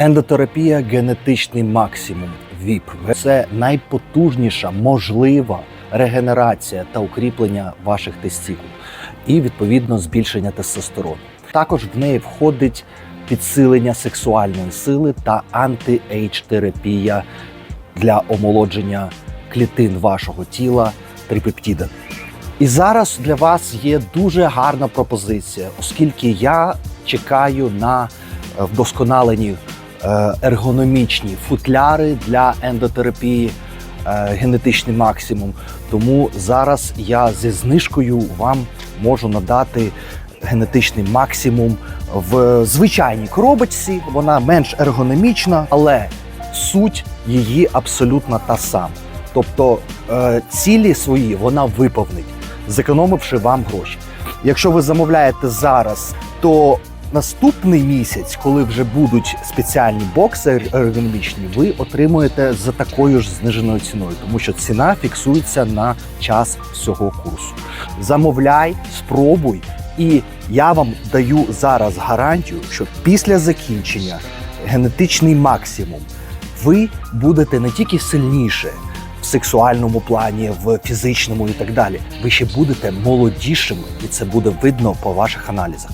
Ендотерапія генетичний максимум ВІП. Це найпотужніша можлива регенерація та укріплення ваших тестикул і відповідно збільшення тестостерону. Також в неї входить підсилення сексуальної сили та анти-ейдж терапія для омолодження клітин вашого тіла трипептида. І зараз для вас є дуже гарна пропозиція, оскільки я чекаю на вдосконалені ергономічні футляри для ендотерапії е, генетичний максимум. Тому зараз я зі знижкою вам можу надати генетичний максимум в звичайній коробочці. Вона менш ергономічна, але суть її абсолютно та сама. Тобто е, цілі свої вона виповнить, зекономивши вам гроші. Якщо ви замовляєте зараз, то наступний місяць, коли вже будуть спеціальні бокси ергономічні, ви отримуєте за такою ж зниженою ціною, тому що ціна фіксується на час всього курсу. Замовляй, спробуй, і я вам даю зараз гарантію, що після закінчення генетичний максимум ви будете не тільки сильніше в сексуальному плані, в фізичному і так далі. Ви ще будете молодішими, і це буде видно по ваших аналізах.